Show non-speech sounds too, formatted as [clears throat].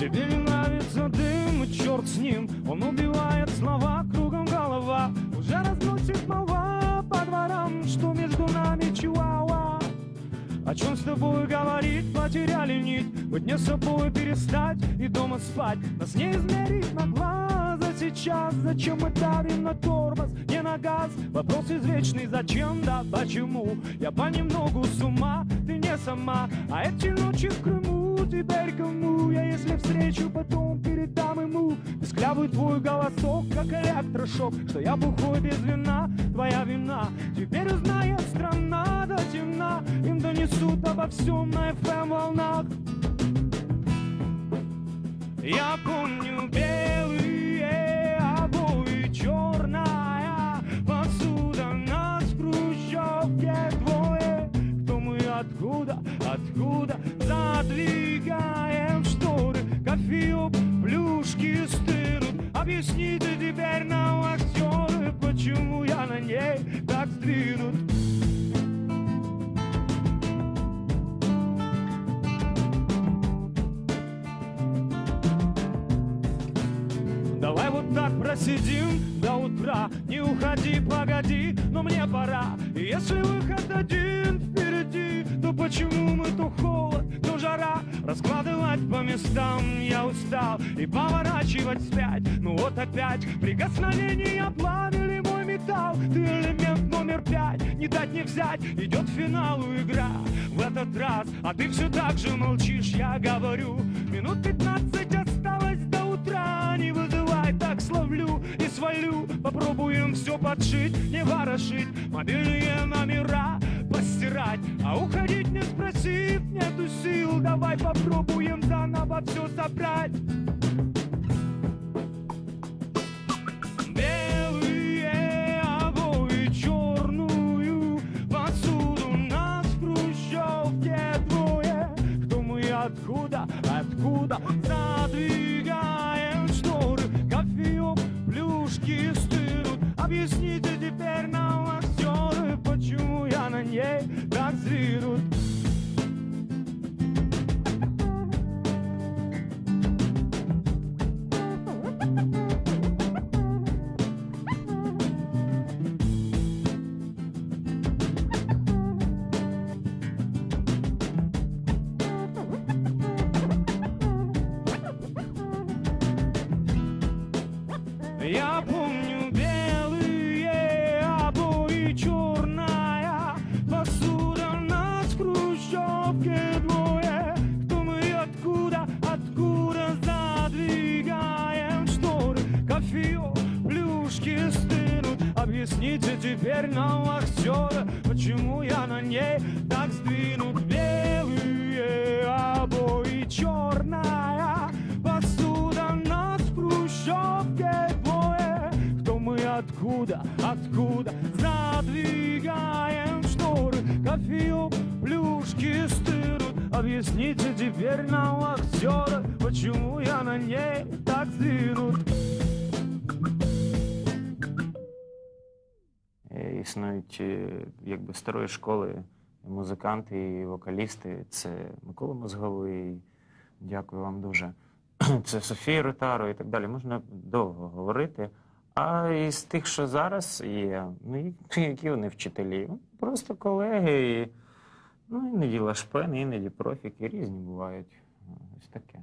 Тебе не нравится дым, и черт с ним. Он убивает слова, кругом голова. Уже разносит молва по дворам Что между нами чуауа. О чем с тобой говорить, потеряли нить Быть не собой перестать и дома спать. Нас не измерить на глаза сейчас. Зачем мы давим на тормоз, не на газ? Вопрос извечный, зачем, да почему? Я понемногу с ума, ты не сама. А эти ночи в Крыму теперь кому если встречу, потом передам ему Песклявый твой голосок, как электрошок Что я бухой без вина, твоя вина. Теперь узнает страна до темна Им донесут обо всем на FM волнах. Я помню белые обои, черная посуда Нас в хрущевке двое Кто мы, откуда, откуда стынут Объясните теперь нам актеры Почему я на ней так сдвинут? Давай вот так просидим до утра. Не уходи, погоди, но мне пора. И если выход один впереди То почему мы то холод, Раскладывать по местам. Я устал И поворачивать вспять Ну вот опять прикосновение пламя мой металл. Ты элемент номер пять. Не дать не взять. Идет к финалу игра. В этот раз А ты все так же молчишь, я говорю Минут пятнадцать осталось до утра. Не вызывай, так словлю и свалю. Попробуем все подшить, не ворошить. Мобильные постирать А уходить не спросив, нету сил. Давай попробуем заново все собрать. Белые обои, черную посуду Нас в хрущевке двое. Кто мы, откуда, откуда Задвигаем шторы? Кофеек, плюшки стынут. Объясните так зринут Я Объясните теперь нам, актеры Почему я на ней так сдвинут Белые обои, черная посуда Нас в двое Кто мы, откуда, откуда? Задвигаем шторы Кофеек, плюшки стынут Объясните теперь нам, актеры Почему я на ней так сдвинут Існують е, якби старої школи музиканти і вокалісти. Це Микола Мозговий. Дякую вам дуже. [clears throat] Це Софія Ротаро і так далі. Можна довго говорити. А із тих, що зараз є, ну [laughs] які вони вчителі? Ну, Просто колеги. І, ну, іноді лашпен, іноді профіки, різні бувають. Ось таке.